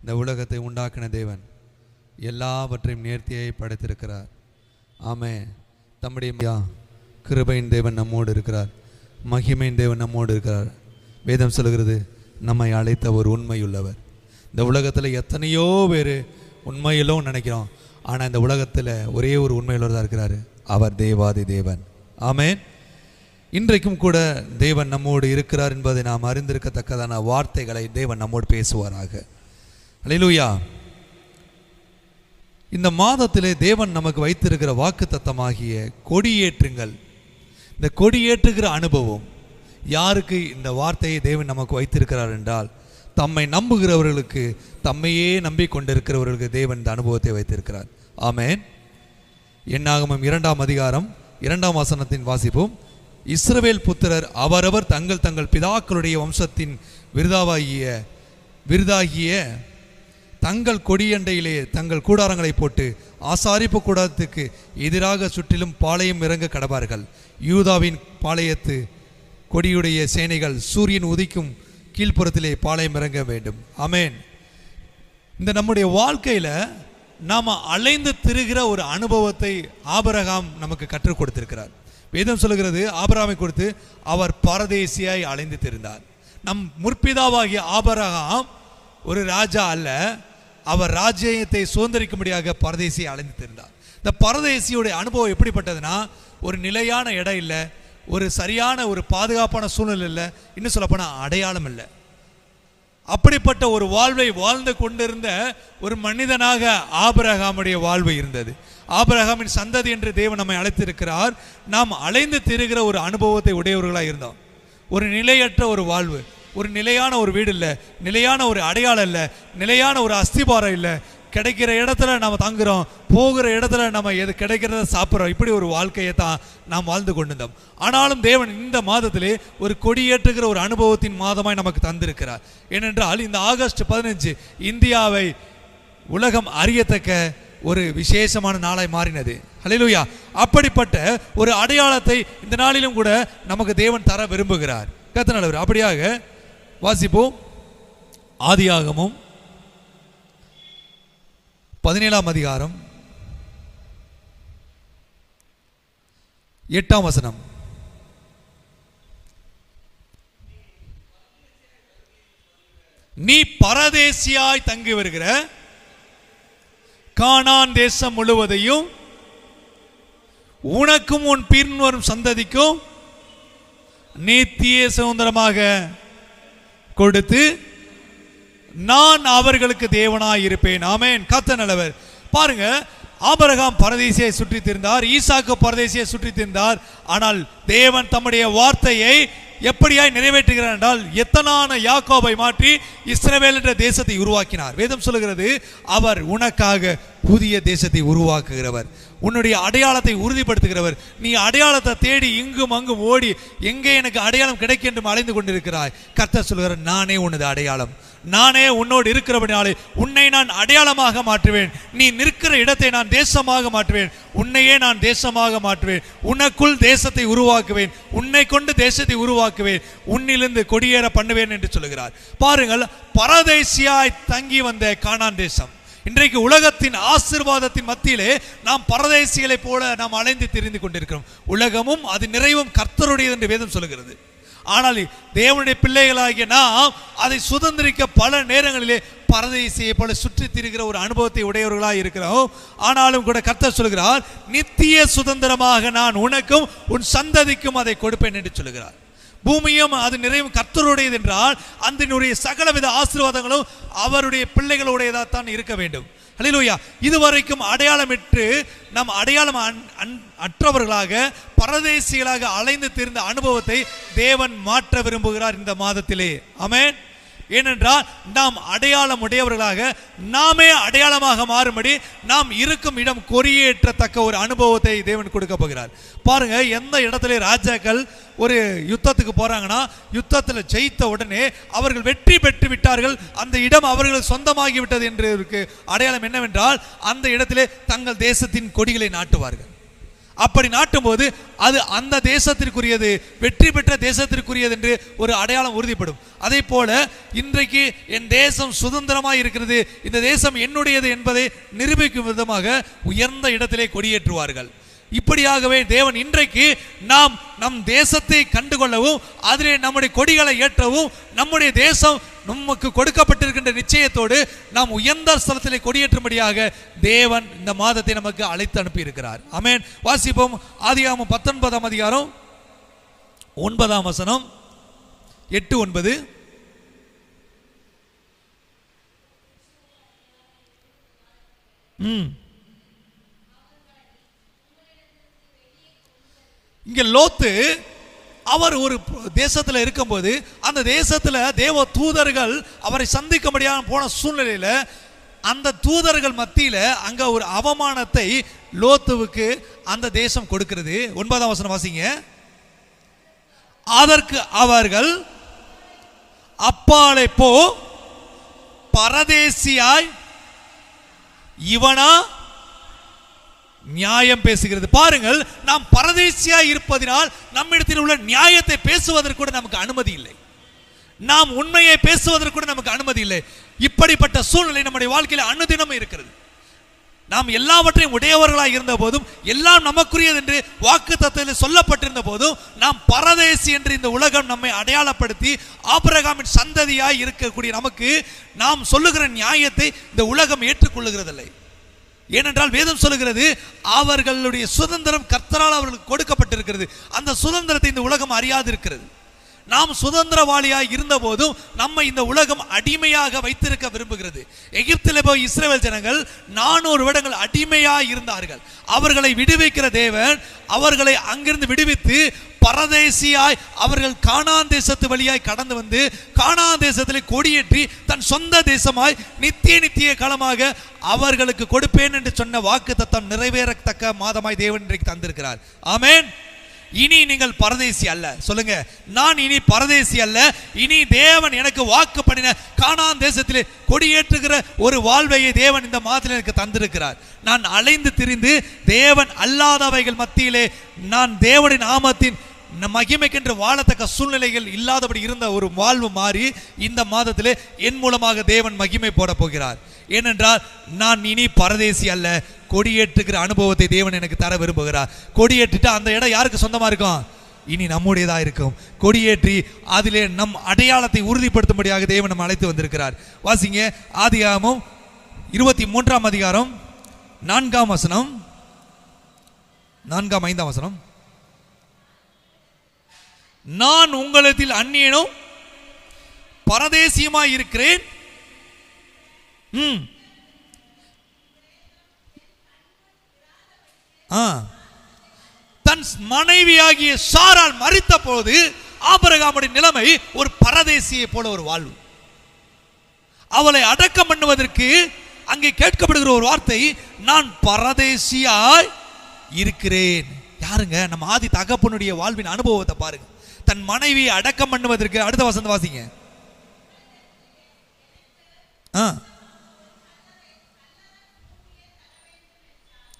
இந்த உலகத்தை உண்டாக்கின தேவன் எல்லாவற்றையும் நேர்த்தியை படைத்திருக்கிறார். ஆமே தம்முடைய கிருபையின் தேவன் நம்மோடு இருக்கிறார். மகிமையின் தேவன் நம்மோடு இருக்கிறார். வேதம் சொல்கிறது நம்மை அழைத்த ஒரு உண்மையுள்ளவர். இந்த உலகத்தில் எத்தனையோ பேர் உண்மையிலும் நினைக்கிறோம். ஆனால் இந்த உலகத்தில் ஒரே ஒரு உண்மையுள்ளவர் தான் இருக்கிறார். அவர் தேவாதி தேவன். ஆமேன். இன்றைக்கும் கூட தேவன் நம்மோடு இருக்கிறார் என்பதை நாம் அறிந்திருக்கத்தக்கதான வார்த்தைகளை தேவன் நம்மோடு பேசுவாராக. அலையிலூயா. இந்த மாதத்திலே தேவன் நமக்கு வைத்திருக்கிற வாக்கு தத்தமாகிய கொடியேற்றுங்கள். இந்த கொடியேற்றுகிற அனுபவம் யாருக்கு இந்த வார்த்தையை தேவன் நமக்கு வைத்திருக்கிறார் என்றால் தம்மை நம்புகிறவர்களுக்கு தம்மையே நம்பிக்கொண்டிருக்கிறவர்களுக்கு தேவன் இந்த அனுபவத்தை வைத்திருக்கிறார். ஆமேன். எண்ணாகமம் இரண்டாம் அதிகாரம் இரண்டாம் வசனத்தின் வாசிப்போம். இஸ்ரவேல் புத்திரர் அவரவர் தங்கள் தங்கள் பிதாக்களுடைய வம்சத்தின் விருதாவாகிய விருதாகிய தங்கள் கொடியண்டையிலே தங்கள் கூடாரங்களை போட்டு ஆசாரிப்பு கூடாரத்துக்கு எதிராக சுற்றிலும் பாளையம் இறங்க கடவார்கள் யூதாவின் பாளையத்து கொடியுடைய சேனைகள் சூரியன் உதிக்கும் கீழ்ப்புறத்திலே பாளையம் இறங்க வேண்டும். அமேன் இந்த நம்முடைய வாழ்க்கையில நாம் அலைந்து திருகிற ஒரு அனுபவத்தை ஆபரகாம் நமக்கு கற்றுக் கொடுத்திருக்கிறார். வேதம் சொல்லுகிறது ஆபராமை கொடுத்து அவர் பரதேசியாய் அலைந்து திருந்தார். நம் முற்பிதாவாகிய ஆபரகாம் ஒரு ராஜா அல்ல அவர் ராஜ்யத்தை சுதந்திரிக்கும்படியாக பரதேசியை அலைந்து தெரிந்தார். இந்த பரதேசியுடைய அனுபவம் எப்படிப்பட்டதுன்னா ஒரு நிலையான இடம் இல்லை ஒரு சரியான ஒரு பாதுகாப்பான சூழ்நிலை இல்லை இன்னும் சொல்லப்போனால் அடையாளம் இல்லை. அப்படிப்பட்ட ஒரு வாழ்வை வாழ்ந்து கொண்டிருந்த ஒரு மனிதனாக ஆபரகாமுடைய வாழ்வு இருந்தது. ஆபரகாமின் சந்ததி என்று தேவன் நம்மை அழைத்திருக்கிறார். நாம் அலைந்து திரிகிற ஒரு அனுபவத்தை உடையவர்களாக இருந்தோம். ஒரு நிலையற்ற ஒரு வாழ்வு. ஒரு நிலையான ஒரு வீடு இல்லை நிலையான ஒரு அடையாளம் இல்லை நிலையான ஒரு அஸ்திபாரம் இல்லை. கிடைக்கிற இடத்துல நம்ம தங்குறோம் போகிற இடத்துல நம்ம எது கிடைக்கிறத சாப்பிட்றோம். இப்படி ஒரு வாழ்க்கையை தான் நாம் வாழ்ந்து கொண்டிருந்தோம். ஆனாலும் தேவன் இந்த மாதத்திலே ஒரு கொடியேற்றுகிற ஒரு அனுபவத்தின் மாதமாய் நமக்கு தந்திருக்கிறார். ஏனென்றால் இந்த ஆகஸ்ட் பதினஞ்சு இந்தியாவை உலகம் அறியத்தக்க ஒரு விசேஷமான நாளாய் மாறினது. ஹalleluya. அப்படிப்பட்ட ஒரு அடையாளத்தை இந்த நாளிலும் கூட நமக்கு தேவன் தர விரும்புகிறார். கத்தனவர் அப்படியாக வாசிப்போம். ஆதியாகமும் பதினேழாம் அதிகாரம். எட்டாம் வசனம். நீ பரதேசியாய் தங்கி வருகிற கானான் தேசம் முழுவதையும் உனக்கும் உன் பின்வரும் சந்ததிக்கும் நீத்திய சுதந்திரமாக கொடுத்து நான் அவர்களுக்கு தேவனாய் இருப்பேன். ஆமேன். கத்த நல்லவர் பாருங்க ஆபரகாம் பரதேசியை சுற்றி திருந்தார் ஈசாக்கு பரதேசியை சுற்றி திருந்தார். ஆனால் தேவன் தம்முடைய வார்த்தையை எப்படியாய் நிறைவேற்றுகிறார் என்றால் எத்தனான யாக்கோபை மாற்றி இஸ்ரவேல் என்ற தேசத்தை உருவாக்கினார். வேதம் சொல்லுகிறது அவர் உனக்காக புதிய தேசத்தை உருவாக்குகிறவர். உன்னுடைய அடையாளத்தை உறுதிப்படுத்துகிறவர். நீ அடையாளத்தை தேடி இங்கும் அங்கும் ஓடி எங்கே எனக்கு அடையாளம் கிடைக்கும் என்று அலைந்து கொண்டிருக்கிறாய். கர்த்தர் சொல்கிற நானே உனது அடையாளம். நானே உன்னோடு இருக்கிறபடினாலே உன்னை நான் அடையாளமாக மாற்றுவேன். நீ நிற்கிற இடத்தை நான் தேசமாக மாற்றுவேன். உன்னையே நான் தேசமாக மாற்றுவேன். உனக்குள் தேசத்தை உருவாக்குவேன். உன்னை கொண்டு தேசத்தை உருவாக்குவேன். உன்னிலிருந்து கொடியேற பண்ணுவேன் என்று சொல்லுகிறார் பாருங்கள் பரதேசியாய் தங்கி வந்த காணான் தேசம். இன்றைக்கு உலகத்தின் ஆசிர்வாதத்தின் மத்தியிலே நாம் பரதேசிகளைப் போல நாம் அலைந்து தெரிந்து கொண்டிருக்கிறோம். உலகமும் அது நிறைவும் கர்த்தருடையது என்று வேதம் சொல்கிறது ஆனால் தேவனுடைய பிள்ளைகளாகிய நாம் அதை சுதந்திரிக்க பல நேரங்களிலே பரதேசியை போல சுற்றி திரிகிற ஒரு அனுபவத்தை உடையவர்களாக இருக்கிறோம். ஆனாலும் கூட கர்த்தர் சொல்கிறார் நித்திய சுதந்திரமாக நான் உனக்கும் உன் சந்ததிக்கும் அதை கொடுப்பேன் என்று சொல்கிறார் பூமியும் அது நிறைவும் கர்த்தருடையது என்றால் அதனுடைய சகலவித ஆசீர்வாதங்களும் அவருடைய பிள்ளைகளுடையதாக தான் இருக்க வேண்டும். ஹalleluya இதுவரைக்கும் அடையாளமிட்டு நம் அடையாளம் அன்- அன்- அற்றவர்களாக பரதேசிகளாக அலைந்து திரிந்த அனுபவத்தை தேவன் மாற்ற விரும்புகிறார் இந்த மாதத்திலே. அமேன் ஏனென்றால் நாம் அடையாளம் உடையவர்களாக நாமே அடையாளமாக மாறும்படி நாம் இருக்கும் இடம் கொரியேற்றத்தக்க ஒரு அனுபவத்தை தேவன் கொடுக்க போகிறார். பாருங்க எந்த இடத்துல ராஜாக்கள் ஒரு யுத்தத்துக்கு போறாங்கன்னா யுத்தத்தில் ஜெயித்த உடனே அவர்கள் வெற்றி பெற்று விட்டார்கள் அந்த இடம் அவர்கள் சொந்தமாகிவிட்டது என்று இருக்கு. அடையாளம் என்னவென்றால் அந்த இடத்திலே தங்கள் தேசத்தின் கொடிகளை நாட்டுவார்கள். அப்படி நாட்டும் போது அது அந்த தேசத்திற்குரியது வெற்றி பெற்ற தேசத்திற்குரியது என்று ஒரு அடையாளம் உறுதிப்படும். அதே போல இன்றைக்கு என் தேசம் சுதந்திரமாக இருக்கிறது இந்த தேசம் என்னுடையது என்பதை நிரூபிக்கும் விதமாக உயர்ந்த இடத்திலே கொடியேற்றுவார்கள். இப்படியாகவே தேவன் இன்றைக்கு நாம் நம் தேசத்தை கண்டுகொள்ளவும் அதிலே நம்முடைய கொடிகளை ஏற்றவும் நம்முடைய தேசம் நமக்கு கொடுக்கப்பட்டிருக்கின்ற நிச்சயத்தோடு நாம் உயர்ந்த ஸ்தலத்திலே கொடியேற்றும்படியாக தேவன் இந்த மாதத்தை நமக்கு அழைத்து அனுப்பி இருக்கிறார் அமேன் வாசிப்போம். ஆதியாமம் பத்தொன்பதாம் அதிகாரம் ஒன்பதாம் வசனம். எட்டு ஒன்பது. ம். இங்க லோத்து அவர் ஒரு தேசத்தில் இருக்கும்போது அந்த தேசத்துல தேவ தூதர்கள் அவரை சந்திக்க முடியாமல் போன சூழ்நிலையில அந்த தூதர்கள் மத்தியில அங்க ஒரு அவமானத்தை லோத்துவுக்கு அந்த தேசம் கொடுக்கிறது. ஒன்பதாம் வசனம் வாசிங்க. அதற்கு அவர்கள் அப்பாலை போ பரதேசியாய் இவனா நியாயம் பேசுகிறது. பாருங்கள் நாம் பரதேசியா இருப்பதினால் நம்மிடத்தில் உள்ள நியாயத்தை பேசுவதற்கு கூட நமக்கு அனுமதி இல்லை. நாம் உண்மையை பேசுவதற்கு கூட நமக்கு அனுமதி இல்லை. இப்படிப்பட்ட சூழ்நிலை நம்முடைய வாழ்க்கையில் அனுதினமும் இருக்கிறது. நாம் எல்லாவற்றையும் உடையவர்களாக இருந்த போதும் எல்லாம் நமக்குரியது என்று வாக்கு தத்துவத்தில் சொல்லப்பட்டிருந்த போதும் நாம் பரதேசி என்று இந்த உலகம் நம்மை அடையாளப்படுத்தி ஆபரகாமின் சந்ததியாய் இருக்கக்கூடிய நமக்கு நாம் சொல்லுகிற நியாயத்தை இந்த உலகம் ஏற்றுக்கொள்ளுகிறதில்லை. ஏனென்றால் வேதம் சொல்லுகிறது அவர்களுடைய சுதந்திரம் கர்த்தரால் அவர்களுக்கு கொடுக்கப்பட்டிருக்கிறது. அந்த சுதந்திரத்தை இந்த உலகம் அறியாது இருக்கிறது நாம் சுதந்திரவாளியாக இருந்த போதும் நம்மை இந்த உலகம் அடிமையாக வைத்திருக்க விரும்புகிறது. எகிப்தில் போய் இஸ்ரேல் ஜனங்கள் நானூறு வருடங்கள் அடிமையாக இருந்தார்கள். அவர்களை விடுவிக்கிற தேவன் அவர்களை அங்கிருந்து விடுவித்து பரதேசியாய் அவர்கள் கானான் தேசத்து வழியாய் கடந்து வந்து கானான் தேசத்திலே கொடியேற்றி தன் சொந்த தேசமாய் நித்திய நித்திய காலமாக அவர்களுக்கு கொடுப்பேன் என்று சொன்ன வாக்கு தத்தம் நிறைவேறத்தக்க மாதமாய் தேவன் இன்றைக்கு தந்திருக்கிறார். ஆமேன். இனி நீங்கள் பரதேசி அல்ல. சொல்லுங்க. நான் இனி பரதேசி அல்ல. இனி தேவன் எனக்கு வாக்கு பண்ணின கானான் தேசத்திலே கொடியேற்றுகிற ஒரு வாழ்வையை தேவன் இந்த மாதத்தில் எனக்கு தந்திருக்கிறார். நான் அலைந்து திரிந்து தேவன் அல்லாதவைகள் மத்தியிலே நான் தேவனின் ஆமத்தின் மகிமைக்கென்று வாழத்தக்க சூழ்நிலைகள் இல்லாதபடி இருந்த ஒரு வாழ்வு மாறி இந்த மாதத்திலே என் மூலமாக தேவன் மகிமை போட போகிறார். ஏனென்றால் நான் இனி பரதேசி அல்ல. கொடியேற்றுகிற அனுபவத்தை தேவன் எனக்கு தர விரும்புகிறார். கொடியேற்றிட்டு அந்த இடம் யாருக்கு சொந்தமா இருக்கும்? இனி நம்முடையதா இருக்கும். கொடியேற்றி அதிலே நம் அடையாளத்தை உறுதிப்படுத்தும்படியாக தேவன் நம்ம அழைத்து வந்திருக்கிறார். வாசிங்க ஆதிகாமம் இருபத்தி மூன்றாம் அதிகாரம் நான்காம் வசனம் நான்காம் ஐந்தாம் வசனம். நான் உங்களிடத்தில் அந்நியனும் பரதேசியமாய் இருக்கிறேன். ஆ. தன் மனைவியாகிய சாரால் மறித்த போது ஆபரகாமுடைய நிலைமை ஒரு பரதேசியை போல ஒரு வாழ்வு. அவளை அடக்கம் பண்ணுவதற்கு அங்கே கேட்கப்படுகிற ஒரு வார்த்தை நான் பரதேசியாய் இருக்கிறேன். யாருங்க? நம்ம ஆதி தகப்பனுடைய வாழ்வின் அனுபவத்தை பாருங்க. தன் மனைவியை அடக்கம் பண்ணுவதற்கு அடுத்த வசந்த வாசிங்க. ஆ.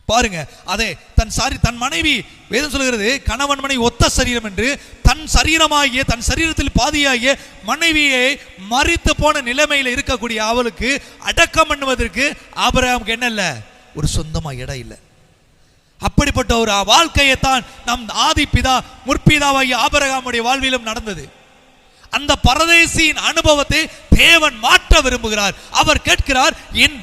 பாருங்க அதே தன் சாரி தன் மனைவி வேதம் சொல்கிறது கணவன் மனைவி ஒத்த சரீரம் என்று தன் சரீரமாகிய தன் சரீரத்தில் பாதியாகிய மனைவியை மறித்து போன நிலைமையில் இருக்கக்கூடிய அவளுக்கு அடக்கம் பண்ணுவதற்கு ஆபரகாமுக்கு என்ன இல்லை? ஒரு சொந்தமாக இடம் இல்லை. அப்படிப்பட்ட ஒரு வாழ்க்கையைத்தான் நம் ஆதி பிதா முற்பிதாவாகிய ஆபரகாமுடைய வாழ்விலும் நடந்தது. அந்த பரதேசியின் அனுபவத்தை தேவன் மாற்ற விரும்புகிறார். அவர் கேட்கிறார் என்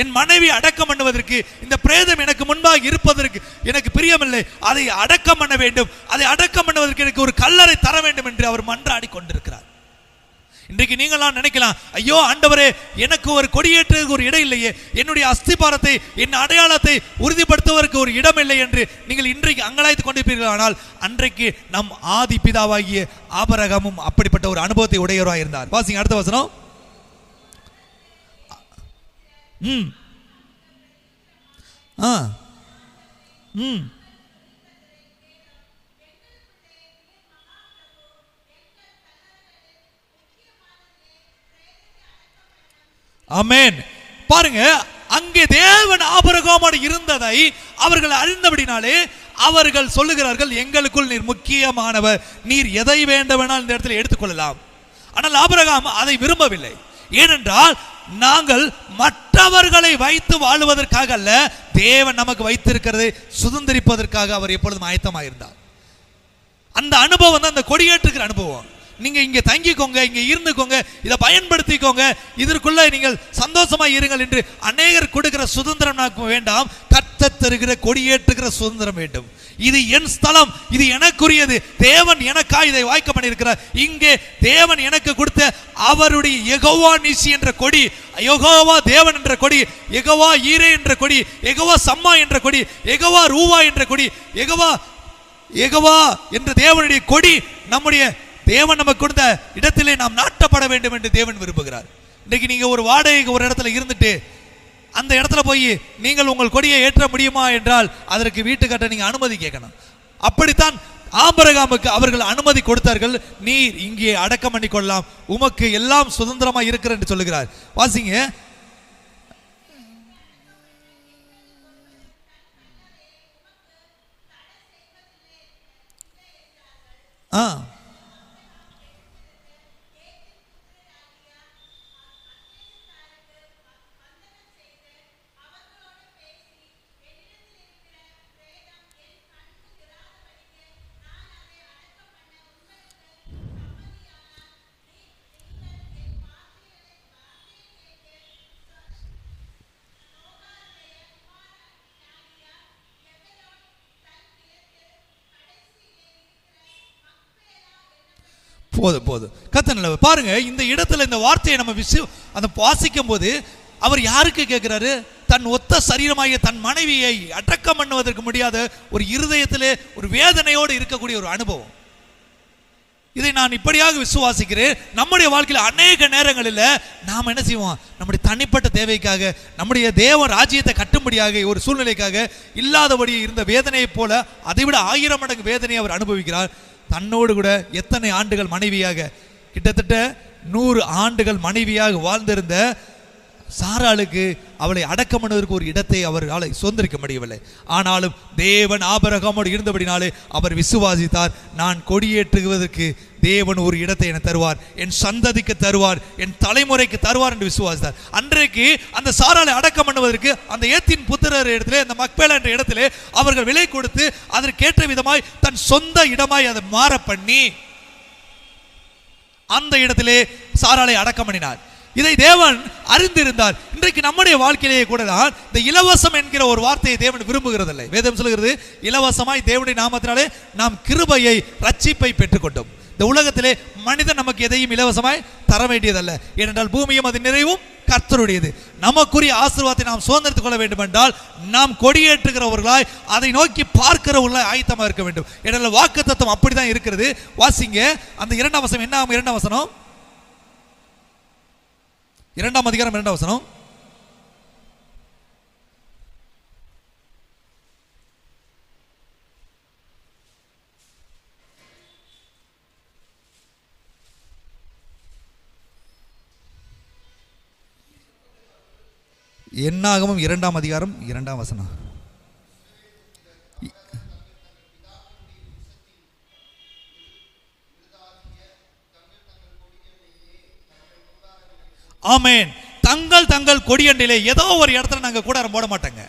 என் மனைவி அடக்கம் பண்ணுவதற்கு இந்த பிரேதம் எனக்கு முன்பாக இருப்பதற்கு எனக்கு பிரியமில்லை. அதை அடக்கம் பண்ண வேண்டும். அதை அடக்கம் பண்ணுவதற்கு எனக்கு ஒரு கல்லறை தர வேண்டும் என்று அவர் மன்றாடி கொண்டிருக்கிறார். இன்றைக்கு நீங்களாம் நினைக்கலாம் ஐயோ ஆண்டவரே எனக்கு ஒரு கொடியேற்றுக்கு ஒரு இடம் இல்லையே. என்னுடைய அஸ்திபாரத்தை என் அடையாளத்தை உறுதிப்படுத்துவதற்கு ஒரு இடம் இல்லை என்று நீங்கள் இன்றைக்கு அங்கலாய்த்து கொண்டிருப்பீர்கள். ஆனால் அன்றைக்கு நம் ஆதி பிதாவாகிய ஆபரகமும் அப்படிப்பட்ட ஒரு அனுபவத்தை உடையவராக இருந்தார். வாசிங்க அடுத்த வசனம். ம். ஆ ம். அமேன் பாருங்க அங்கே தேவன் ஆபரகமோடு இருந்ததை அவர்கள் அறிந்தபடினாலே அவர்கள் சொல்லுகிறார்கள் எங்களுக்குள் நீர் முக்கியமானவர். நீர் எதை வேண்டவனால் இந்த இடத்துல எடுத்துக்கொள்ளலாம். ஆனால் ஆபரகாம் அதை விரும்பவில்லை. ஏனென்றால் நாங்கள் மற்றவர்களை வைத்து வாழுவதற்காக அல்ல தேவன் நமக்கு வைத்திருக்கிறதை சுதந்திரிப்பதற்காக அவர் எப்பொழுதும் ஆயத்தமாயிருந்தார். அந்த அனுபவம் தான் அந்த கொடியேற்றுகிற அனுபவம். நீங்க இங்க தங்கிக்கோங்க இங்க இருந்துக்கோங்க இதை பயன்படுத்திக்கோங்க. இதற்குள்ள நீங்கள் சந்தோஷமா இருங்கள் என்று அநேகர் கொடுக்கிற சுதந்திரம் நமக்கு வேண்டாம். கத்த தருகிற கொடியேற்றுகிற சுதந்திரம் வேண்டும். இது என் ஸ்தலம் இது எனக்குரியது. தேவன் எனக்கா இதை வாய்க்க பண்ணியிருக்கிறார் இங்கே தேவன் எனக்கு கொடுத்த அவருடைய எகோவா நிசி என்ற கொடி எகோவா தேவன் என்ற கொடி எகோவா ஈரே என்ற கொடி எகோவா சம்மா என்ற கொடி எகோவா ரூவா என்ற கொடி எகோவா எகவா என்ற தேவனுடைய கொடி நம்முடைய தேவன் நமக்கு கொடுத்த இடத்திலே நாம் நாட்டப்பட வேண்டும் என்று தேவன் விரும்புகிறார். இன்னைக்கு நீங்கள் ஒரு வாடகைக்கு ஒரு இடத்துல இருந்துட்டு அந்த இடத்துல போய் நீங்கள் உங்கள் கொடியை ஏற்ற முடியுமா என்றால் அதற்கு வீட்டு கட்ட நீங்கள் அனுமதி கேட்கணும். அப்படித்தான் ஆம்பரகாமுக்கு அவர்கள் அனுமதி கொடுத்தார்கள். நீர் இங்கே அடக்கம் பண்ணி கொள்ளலாம் உமக்கு எல்லாம் சுதந்திரமா இருக்கிற என்று சொல்லுகிறார். வாசிங்க. ஆ. போதும் போதும் கத்த நல்ல பாருங்க இந்த இடத்துல இந்த வார்த்தையை நம்ம விசு அந்த வாசிக்கும் போது அவர் யாருக்கு கேட்கிறாரு? தன் ஒத்த சரீரமாகிய தன் மனைவியை அடக்கம் பண்ணுவதற்கு முடியாத ஒரு இருதயத்திலே ஒரு வேதனையோடு இருக்கக்கூடிய ஒரு அனுபவம். இதை நான் இப்படியாக விசுவாசிக்கிறேன். நம்முடைய வாழ்க்கையில் அநேக நேரங்களில் நாம் என்ன செய்வோம்? நம்முடைய தனிப்பட்ட தேவைக்காக நம்முடைய தேவ ராஜ்யத்தை கட்டும்படியாக ஒரு சூழ்நிலைக்காக இல்லாதபடி இருந்த வேதனையைப் போல அதைவிட ஆயிரம் மடங்கு வேதனையை அவர் அனுபவிக்கிறார். தன்னோடு கூட எத்தனை ஆண்டுகள் மனைவியாக? கிட்டத்தட்ட நூறு ஆண்டுகள் மனைவியாக வாழ்ந்திருந்த சாராளுக்கு அவளை அடக்கம் பண்ணுவதற்கு ஒரு இடத்தை அவரால் சுதந்திரிக்க முடியவில்லை. ஆனாலும் தேவன் ஆபரகமோடு இருந்தபடினாலே அவர் விசுவாசித்தார். நான் கொடியேற்றுவதற்கு தேவன் ஒரு இடத்தை என தருவார் என் சந்ததிக்கு தருவார் என் தலைமுறைக்கு தருவார் என்று விசுவாசித்தார். அன்றைக்கு அந்த சாராளை அடக்கம் பண்ணுவதற்கு அந்த ஏத்தின் புத்திரர் இடத்திலே அந்த மக்பேலா என்ற இடத்திலே அவர்கள் விலை கொடுத்து அதற்கேற்ற விதமாய் தன் சொந்த இடமாய் அதை மாற பண்ணி அந்த இடத்திலே சாராளை அடக்கம் பண்ணினார். இதை தேவன் அறிந்திருந்தார். இன்றைக்கு நம்முடைய வாழ்க்கையிலேயே கூட தான் இந்த இலவசம் என்கிற ஒரு வார்த்தையை தேவன் விரும்புகிறதில்லை. வேதம் சொல்கிறது இலவசமாய் தேவனுடைய நாமத்தினாலே நாம் கிருபையை ரட்சிப்பை பெற்றுக்கொண்டோம். இந்த உலகத்திலே மனிதன் நமக்கு எதையும் இலவசமாய் தர வேண்டியதல்ல. ஏனென்றால் பூமியும் அது நிறைவும் கர்த்தருடையது. நமக்குரிய ஆசீர்வாதத்தை நாம் சுதந்திரத்துக் கொள்ள வேண்டும் என்றால் நாம் கொடியேற்றுகிறவர்களாய் அதை நோக்கி பார்க்கிறவர்களாய் ஆயத்தமாக இருக்க வேண்டும். ஏனென்றால் வாக்கு தத்துவம் அப்படிதான் இருக்கிறது. வாசிங்க அந்த இரண்டாம் வசனம் என்ன ஆகும் இரண்டாம் வசனம்? இரண்டாம் அதிகாரம் இரண்டாம் வசனம். என்னாகமும் இரண்டாம் அதிகாரம் இரண்டாம் வசனம். ஆமேன். தங்கள் தங்கள் கொடியண்டிலே ஏதோ ஒரு இடத்துல நாங்கள் கூடாரம் போட மாட்டோங்க.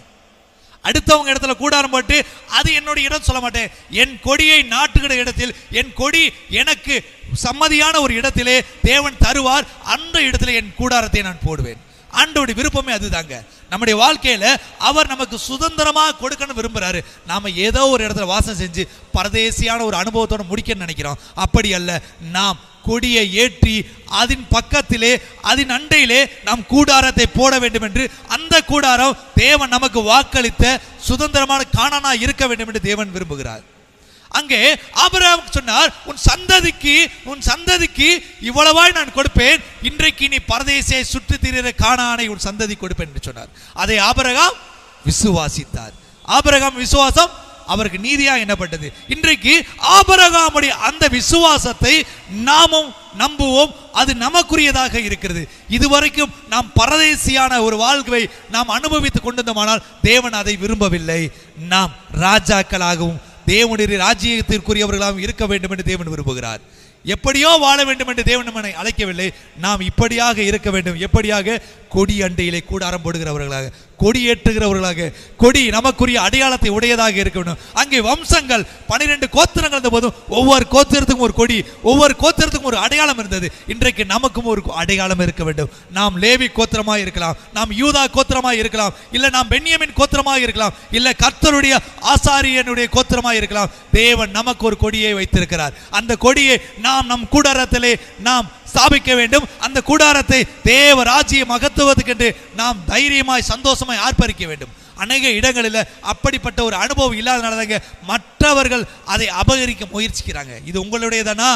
அடுத்தவங்க இடத்துல கூடாரம் போட்டு அது என்னுடைய இடம் சொல்ல மாட்டேன். என் கொடியை நாட்டுகிற இடத்தில் என் கொடி எனக்கு சம்மதியான ஒரு இடத்திலே தேவன் தருவார். அந்த இடத்துல என் கூடாரத்தை நான் போடுவேன். ஆண்டோடைய விருப்பமே அதுதாங்க. நம்முடைய வாழ்க்கையில அவர் நமக்கு சுதந்திரமாக கொடுக்கணும் விரும்புகிறாரு நாம ஏதோ ஒரு இடத்துல வாசம் செஞ்சு பரதேசியான ஒரு அனுபவத்தோட முடிக்கணும்னு நினைக்கிறோம். அப்படி அல்ல. நாம் கொடியை ஏற்றி அதன் பக்கத்திலே அதன் அண்டையிலே நாம் கூடாரத்தை போட வேண்டும் என்று அந்த கூடாரம் தேவன் நமக்கு வாக்களித்த சுதந்திரமான காணனா இருக்க வேண்டும் என்று தேவன் விரும்புகிறார். அங்கே ஆபரகம் சொன்னார் உன் சந்ததிக்கு உன் சந்ததிக்கு இவ்வளவாய் நான் கொடுப்பேன். இன்றைக்கு நீ பரதேசியை சுற்றி திரிகிற காணானை உன் சந்ததி கொடுப்பேன் என்று சொன்னார். அதை ஆபரகம் விசுவாசித்தார். ஆபரகம் விசுவாசம் அவருக்கு நீதியாக எண்ணப்பட்டது. இன்றைக்கு ஆபரகாமுடைய அந்த விசுவாசத்தை நாமும் நம்புவோம். அது நமக்குரியதாக இருக்கிறது. இதுவரைக்கும் நாம் பரதேசியான ஒரு வாழ்க்கையை நாம் அனுபவித்துக் கொண்டிருந்தோமானால் தேவன் அதை விரும்பவில்லை. நாம் ராஜாக்களாகவும் தேவனுடைய ராஜ்யத்திற்குரியவர்களாகவும் இருக்க வேண்டும் என்று தேவன் விரும்புகிறார். எப்படியோ வாழ வேண்டும் என்று தேவன் நம்மை அழைக்கவில்லை. நாம் இப்படியாக இருக்க வேண்டும். எப்படியாக கொடி அண்டையிலே கூடாரம் போடுகிறவர்களாக கொடி ஏற்றுகிறவர்களாக கொடி நமக்குரிய அடையாளத்தை உடையதாக இருக்க வேண்டும். அங்கே வம்சங்கள் பனிரெண்டு கோத்திரங்கள் இருந்த போதும் ஒவ்வொரு கோத்திரத்துக்கும் ஒரு கொடி ஒவ்வொரு கோத்திரத்துக்கும் ஒரு அடையாளம் இருந்தது. இன்றைக்கு நமக்கும் ஒரு அடையாளம் இருக்க வேண்டும். நாம் லேவி கோத்திரமாக இருக்கலாம் நாம் யூதா கோத்திரமாக இருக்கலாம் இல்லை நாம் பென்யமின் கோத்திரமாக இருக்கலாம் இல்லை கர்த்தருடைய ஆசாரியனுடைய கோத்திரமாக இருக்கலாம். தேவன் நமக்கு ஒரு கொடியை வைத்திருக்கிறார். அந்த கொடியை நாம் நம் கூடாரத்திலே நாம் ஸ்தாபிக்க வேண்டும். அந்த கூடாரத்தை தேவ ராஜ்ய மகத்துவத்துக்கென்று நாம் தைரியமாய் சந்தோஷமாய் ஆர்ப்பரிக்க வேண்டும். அநேக இடங்களில் அப்படிப்பட்ட ஒரு அனுபவம் இல்லாதனாலதாங்க மற்றவர்கள் அதை அபகரிக்க முயற்சிக்கிறாங்க. இது உங்களுடையதானா?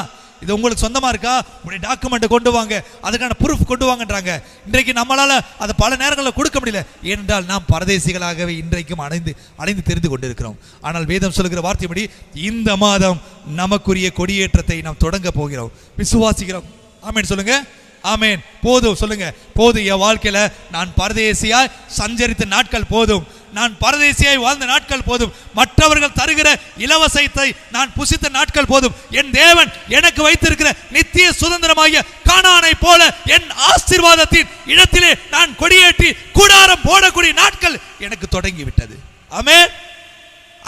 இது உங்களுக்கு சொந்தமாக இருக்கா? உங்களுடைய டாக்குமெண்ட்டை கொண்டு வாங்க. அதுக்கான ப்ரூஃப் கொண்டு வாங்கன்றாங்க. இன்றைக்கு நம்மளால் அதை பல நேரங்களில் கொடுக்க முடியல. ஏனென்றால் நாம் பரதேசிகளாகவே இன்றைக்கும் அடைந்து அடைந்து தெரிந்து கொண்டிருக்கிறோம். ஆனால் வேதம் சொல்லுகிற வார்த்தைப்படி இந்த மாதம் நமக்குரிய கொடியேற்றத்தை நாம் தொடங்க போகிறோம். விசுவாசிக்கிறோம். ஆமேன் சொல்லுங்க. ஆமேன். போதும் சொல்லுங்க. போதும் என் வாழ்க்கையில நான் பரதேசியாய் சஞ்சரித்த நாட்கள் போதும். நான் பரதேசியாய் வாழ்ந்த நாட்கள் போதும். மற்றவர்கள் தருகிற இலவசத்தை நான் புசித்த நாட்கள் போதும். என் தேவன் எனக்கு வைத்திருக்கிற நித்திய சுதந்திரமாகிய கானானை போல என் ஆசீர்வாதத்தின் இடத்திலே நான் கொடியேற்றி கூடாரம் போடக்கூடிய நாட்கள் எனக்கு தொடங்கி விட்டது ஆமென்.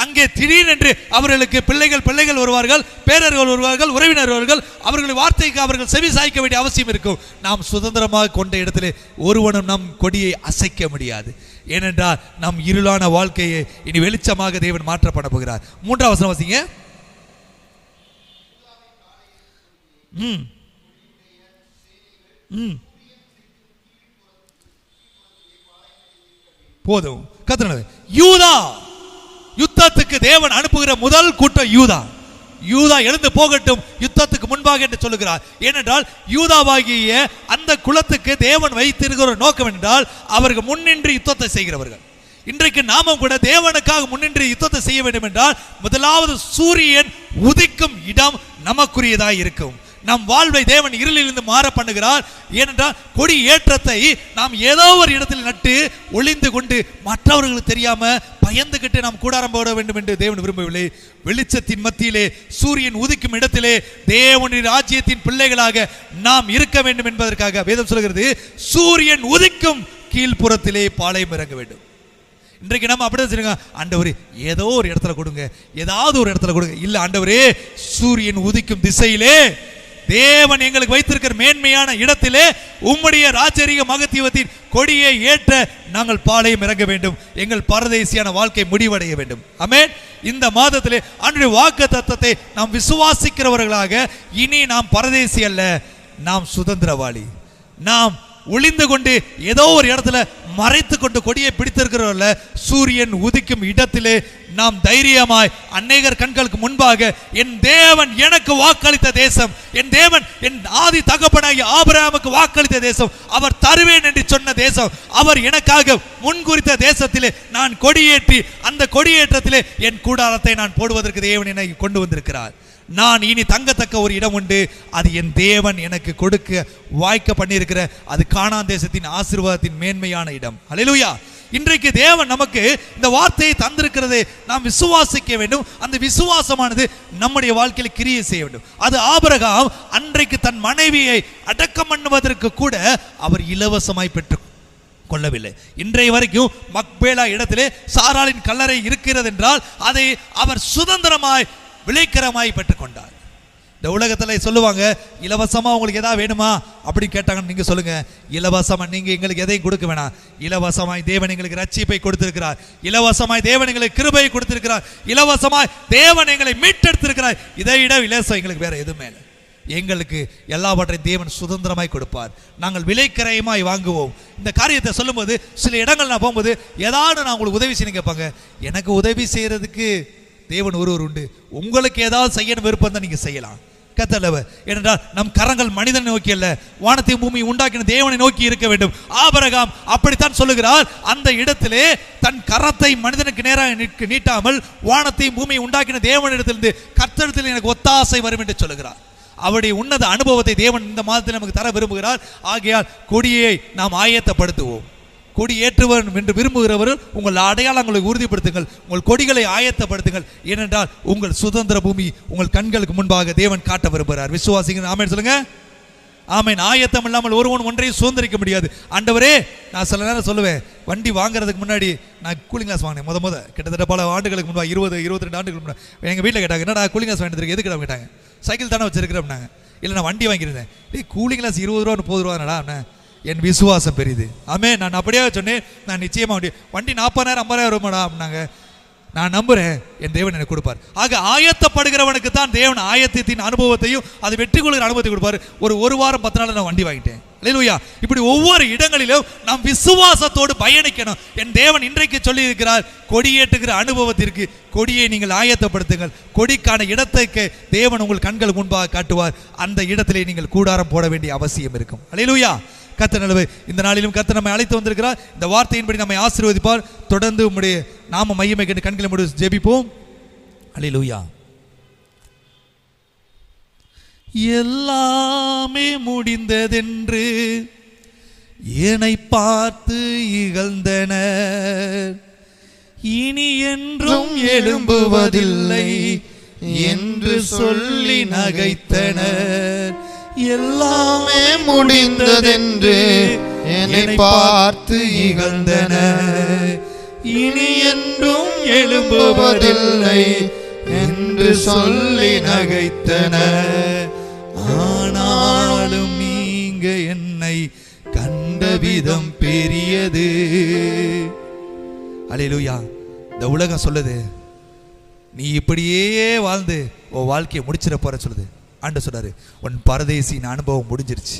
அங்கே திடீரென்று அவர்களுக்கு பிள்ளைகள் பிள்ளைகள் வருவார்கள் பேரர்கள் வருவார்கள் உறவினர் வருவார்கள் அவர்களை வார்த்தைக்கு அவர்கள் செவி சாய்க்க வேண்டிய அவசியம் இருக்கும். நாம் சுதந்திரமாக கொண்ட இடத்திலே ஒருவனும் நம் கொடியை அசைக்க முடியாது. ஏனென்றால் நம் இருளான வாழ்க்கையை இனி வெளிச்சமாக தேவன் மாற்றப்பட போகிறார். மூன்றாம் வசனம் வசிங்க. ம். ம். போதும். கத்தனது யூதா யுத்தத்துக்கு தேவன் அனுப்புகிற முதல் கூட்டம் யூதா. யூதா எழுந்து போகட்டும் யுத்தத்துக்கு முன்பாக என்று சொல்லுகிறார். ஏனென்றால் யூதாவாகிய அந்த குலத்துக்கு தேவன் வைத்திருக்கிற நோக்கம் என்றால் அவர்கள் முன்னின்று யுத்தத்தை செய்கிறவர்கள். இன்றைக்கு நாமும் கூட தேவனுக்காக முன்னின்று யுத்தத்தை செய்ய வேண்டும் என்றால் முதலாவது சூரியன் உதிக்கும் இடம் நமக்குரியதாய் இருக்கும். நம் வாழ்வை தேவன் இருளிலிருந்து மாற பண்ணுகிறார் ஏனென்றால் கொடி ஏற்றத்தை நாம் ஏதோ ஒரு இடத்தில் நட்டு ஒளிந்து கொண்டு மற்றவர்களுக்கு தெரியாம பயந்துகிட்டு நாம் கூடாரம் போட வேண்டும் என்று தேவன் விரும்பவில்லை. வெளிச்சத்தின் மத்தியிலே சூரியன் உதிக்கும் இடத்திலே தேவனுடைய ராஜ்யத்தின் பிள்ளைகளாக நாம் இருக்க வேண்டும் என்பதற்காக வேதம் சொல்கிறது சூரியன் உதிக்கும் கீழ்ப்புறத்திலே பாளையம் இறங்க வேண்டும். இன்றைக்கு நம்ம அப்படியே சொல்லுங்க ஆண்டவர் ஏதோ ஒரு இடத்துல கொடுங்க. ஏதாவது ஒரு இடத்துல கொடுங்க. இல்லை ஆண்டவரே சூரியன் உதிக்கும் திசையிலே தேவன் எங்களுக்கு வைத்திருக்கிற மேன்மையான இடத்திலே உம்முடைய ராஜரீக மகத்துவத்தின் கொடியை ஏற்ற நாங்கள் பாளையம் இறங்க வேண்டும். எங்கள் பரதேசியான வாழ்க்கை முடிவடைய வேண்டும். அமேன் இந்த மாதத்திலே அன்றைய வாக்கு தத்தத்தை நாம் விசுவாசிக்கிறவர்களாக இனி நாம் பரதேசி அல்ல நாம் சுதந்திரவாளி. நாம் ஒளிந்து கொண்டு ஏதோ ஒரு இடத்துல மறைத்து கொண்டு கொடியை பிடித்திருக்கிறோம்ல சூரியன் உதிக்கும் இடத்திலே நாம் தைரியமாய் அநேகர் கண்களுக்கு முன்பாக என் தேவன் எனக்கு வாக்களித்த தேசம் என் தேவன் என் ஆதி தகப்பனாகி ஆபராமுக்கு வாக்களித்த தேசம் அவர் தருவேன் என்று சொன்ன தேசம் அவர் எனக்காக முன்குறித்த தேசத்திலே நான் கொடியேற்றி அந்த கொடியேற்றத்திலே என் கூடாரத்தை நான் போடுவதற்கு தேவன் என்னை கொண்டு வந்திருக்கிறார். நான் இனி தங்கத்தக்க ஒரு இடம் உண்டு. அது என் தேவன் எனக்கு கொடுக்க வாய்க்க பண்ணியிருக்கிற அது காணான் தேசத்தின் ஆசீர்வாதத்தின் மேன்மையான இடம். அல்லேலூயா இன்றைக்கு தேவன் நமக்கு இந்த வார்த்தையை தந்திருக்கிறது நாம் விசுவாசிக்க வேண்டும். அந்த விசுவாசமானது நம்முடைய வாழ்க்கையில் கிரியை செய்ய வேண்டும். அது ஆபரகாம் அன்றைக்கு தன் மனைவியை அடக்கம் பண்ணுவதற்கு கூட அவர் இலவசமாய் பெற்று கொள்ளவில்லை. இன்றைய வரைக்கும் மக்பேலா இடத்திலே சாராளின் கல்லறை இருக்கிறது என்றால் அதை அவர் சுதந்திரமாய் விலைக்கரமாய் பெற்றுக்கொண்டார். இந்த உலகத்தில் சொல்லுவாங்க இலவசமாக உங்களுக்கு எதாவது வேணுமா? அப்படி கேட்டாங்கன்னு நீங்கள் சொல்லுங்கள் இலவசமாக நீங்கள் எங்களுக்கு எதையும் கொடுக்க வேணாம். இலவசமாய் தேவன் எங்களுக்கு ரட்சிப்பை கொடுத்திருக்கிறார். இலவசமாய் தேவன் எங்களுக்கு கிருபையை கொடுத்திருக்கிறார். இலவசமாய் தேவன் எங்களை மீட்டெடுத்திருக்கிறார். இதை விட இலவசம் எங்களுக்கு வேறு எதுவுமே இல்லை. எங்களுக்கு எல்லாவற்றையும் தேவன் சுதந்திரமாய் கொடுப்பார். நாங்கள் விலைக்கரையமாய் வாங்குவோம். இந்த காரியத்தை சொல்லும்போது சில இடங்கள் நான் போகும்போது ஏதாவது நான் உங்களுக்கு உதவி செய்யணும் கேட்பாங்க. எனக்கு உதவி செய்கிறதுக்கு தேவன் ஒருவர் உண்டு. உங்களுக்கு ஏதாவது செய்யணும் விருப்பம் தான் நீங்க செய்யலாம். கத்தலவ ஏனென்றால் நம் கரங்கள் மனிதனை நோக்கி அல்ல வானத்தை பூமி உண்டாக்கின தேவனை நோக்கி இருக்க வேண்டும். ஆபரகாம் அப்படித்தான் சொல்லுகிறார். அந்த இடத்திலே தன் கரத்தை மனிதனுக்கு நேராக நிற்க நீட்டாமல் வானத்தை பூமி உண்டாக்கின தேவனிடத்திலிருந்து கத்தடத்தில் எனக்கு ஒத்தாசை வரும் என்று சொல்லுகிறார். அவருடைய உன்னத அனுபவத்தை தேவன் இந்த மாதத்தில் நமக்கு தர விரும்புகிறார். ஆகையால் கொடியை நாம் ஆயத்தப்படுத்துவோம். கொடி என்று விரும்புகிறவர்கள் உங்கள் அடையாளங்களை உறுதிப்படுத்துங்கள் உங்கள் கொடிகளை ஆயத்தப்படுத்துங்கள். ஏனென்றால் உங்கள் சுதந்திர பூமி உங்கள் கண்களுக்கு முன்பாக தேவன் காட்ட விரும்புகிறார். விசுவாசிங்க ஆமென் சொல்லுங்க. ஆமேன். ஆயத்தம் இல்லாமல் ஒருவன் ஒன்றையும் சுதந்திரிக்க முடியாது. ஆண்டவரே நான் சில நேரம் சொல்லுவேன் வண்டி வாங்குறதுக்கு முன்னாடி நான் கூலிங் கிளாஸ் வாங்கினேன். முத முத கிட்டத்தட்ட பல ஆண்டுகளுக்கு முன்பாக இருபது இருபத்தி ரெண்டு ஆண்டுகளுக்கு முன்னாடி எங்கள் வீட்டில் கேட்டாங்க என்னடா கூலிங் கிளாஸ் வாங்கிட்டு எதுக்கு கேட்டாங்க. சைக்கிள் தானே வச்சிருக்கிறோம்னாங்க இல்லை நான் வண்டி வாங்கியிருந்தேன் டேய் கூலிங் கிளாஸ் இருபது ரூபா முப்பது ரூபாடா அண்ணன் என் விசுவாசம் பெரியது ஆமே நான் அப்படியே சொன்னேன். நான் நிச்சயமாக வண்டி வண்டி நாற்பதாயிரம் ஐம்பதாயிரம் ரூபாடா அப்படின்னாங்க. நான் நம்புகிறேன் என் தேவன் எனக்கு கொடுப்பார். ஆக ஆயத்தப்படுகிறவனுக்கு தான் தேவன் ஆயத்தத்தின் அனுபவத்தையும் அது வெற்றி கொள்கிற அனுபவத்தை கொடுப்பார். ஒரு ஒரு வாரம் பத்து நாள் நான் வண்டி வாங்கிட்டேன். இல்லையா இப்படி ஒவ்வொரு இடங்களிலும் நாம் விசுவாசத்தோடு பயணிக்கணும். என் தேவன் இன்றைக்கு சொல்லி இருக்கிறார் கொடியேற்றுகிற அனுபவத்திற்கு கொடியை நீங்கள் ஆயத்தப்படுத்துங்கள். கொடிக்கான இடத்துக்கு தேவன் உங்கள் கண்கள் முன்பாக காட்டுவார். அந்த இடத்திலே நீங்கள் கூடாரம் போட வேண்டிய அவசியம் இருக்கும். அலையிலுயா கத்த நல்லவர் இந்த நாளிலும் கத்த நம்மை அழைத்து வந்திருக்கிறார். இந்த வார்த்தையின்படி நம்மை ஆசீர்வதிப்பார். தொடர்ந்து உம்முடைய நாம மையமை கண்டு கண்களை முடி ஜெபிப்போம். அல்லேலூயா எல்லாமே முடிந்ததென்று என்னை பார்த்து இகழ்ந்தனர் இனி என்றும் எழும்புவதில்லை என்று சொல்லி நகைத்தனர். எல்லாமே முடிந்ததென்று என்னை பார்த்து இகழ்ந்தனர் இனி என்றும் எழும்புவதில்லை என்று சொல்லி நகைத்தனர் ஆனாலும் நீங்க என்னை கண்ட விதம் பெரியது. அலையிலுயா இந்த உலகம் சொல்லுது நீ இப்படியே வாழ்ந்து உன் வாழ்க்கையை முடிச்சிட போற சொல்லுது. ஆண்டு சொல்றாரு உன் பரதேசின் அனுபவம் முடிஞ்சிருச்சு.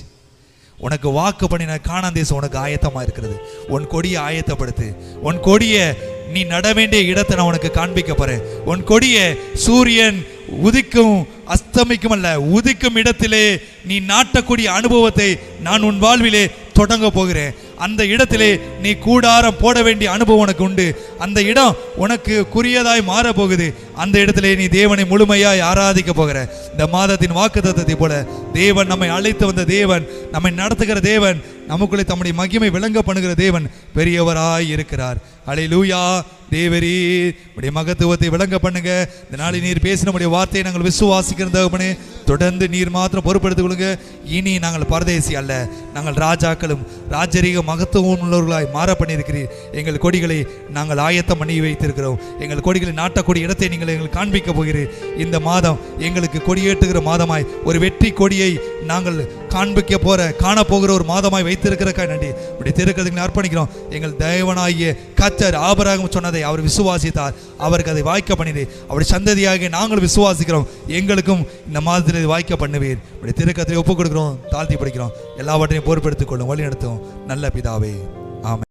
உனக்கு வாக்கு பண்ணின காணான் உனக்கு ஆயத்தமாக இருக்கிறது. உன் கொடியை ஆயத்தப்படுத்து. உன் கொடியை நீ நட வேண்டிய இடத்தை நான் உனக்கு காண்பிக்க போகிறேன் உன் கொடியை சூரியன் உதிக்கும் அஸ்தமிக்கும் அல்ல உதிக்கும் இடத்திலே நீ நாட்டக்கூடிய அனுபவத்தை நான் உன் வாழ்விலே தொடங்க போகிறேன். அந்த இடத்திலே நீ கூடாரம் போட வேண்டிய அனுபவம் உனக்கு உண்டு. அந்த இடம் உனக்கு குறியதாய் மாறப்போகுது. போகுது அந்த இடத்திலே நீ தேவனை முழுமையாய் ஆராதிக்க போகிற. இந்த மாதத்தின் வாக்கு போல தேவன் நம்மை அழைத்து வந்த தேவன் நம்மை நடத்துகிற தேவன் நமக்குள்ளே தம்முடைய மகிமை விளங்க பண்ணுகிற தேவன் பெரியவராய் இருக்கிறார். அலை லூயா தேவரீ உடைய மகத்துவத்தை விளங்க பண்ணுங்க. இந்த நாளில் நீர் பேசின உடைய வார்த்தையை நாங்கள் விசுவாசிக்கிற தகப்பனே. தொடர்ந்து நீர் மாத்திரம் பொறுப்படுத்திக் கொள்ளுங்க. இனி நாங்கள் பரதேசி அல்ல. நாங்கள் ராஜாக்களும் ராஜரீக மகத்துவம் உள்ளவர்களாய் மாற பண்ணியிருக்கிறீர் எங்கள் கொடிகளை நாங்கள் ஆயத்தம் பண்ணி வைத்திருக்கிறோம். எங்கள் கொடிகளை நாட்டக்கூடிய இடத்தை நீங்கள் எங்களுக்கு காண்பிக்க போகிறீர். இந்த மாதம் எங்களுக்கு கொடியேற்றுகிற மாதமாய் ஒரு வெற்றி கொடியை நாங்கள் காண்பிக்க போற காண போகிற ஒரு மாதமாய் வைத்திருக்கிறக்கா நன்றி. இப்படி திருக்கிறதுக்கு அர்ப்பணிக்கிறோம். எங்கள் தேவனாகிய கத்தர் ஆபராகம் சொன்னதை அவர் விசுவாசித்தார். அவருக்கு அதை வாய்க்க பண்ணிடு அவருடைய சந்ததியாக நாங்கள் விசுவாசிக்கிறோம். எங்களுக்கும் இந்த மாதத்தில் இது வாய்க்க பண்ணுவீர். இப்படி திருக்கத்தை ஒப்புக் கொடுக்குறோம் தாழ்த்தி படிக்கிறோம். எல்லாவற்றையும் பொறுப்பெடுத்துக் கொள்ளும் வழி நடத்தும் நல்ல பிதாவே. ஆமென்.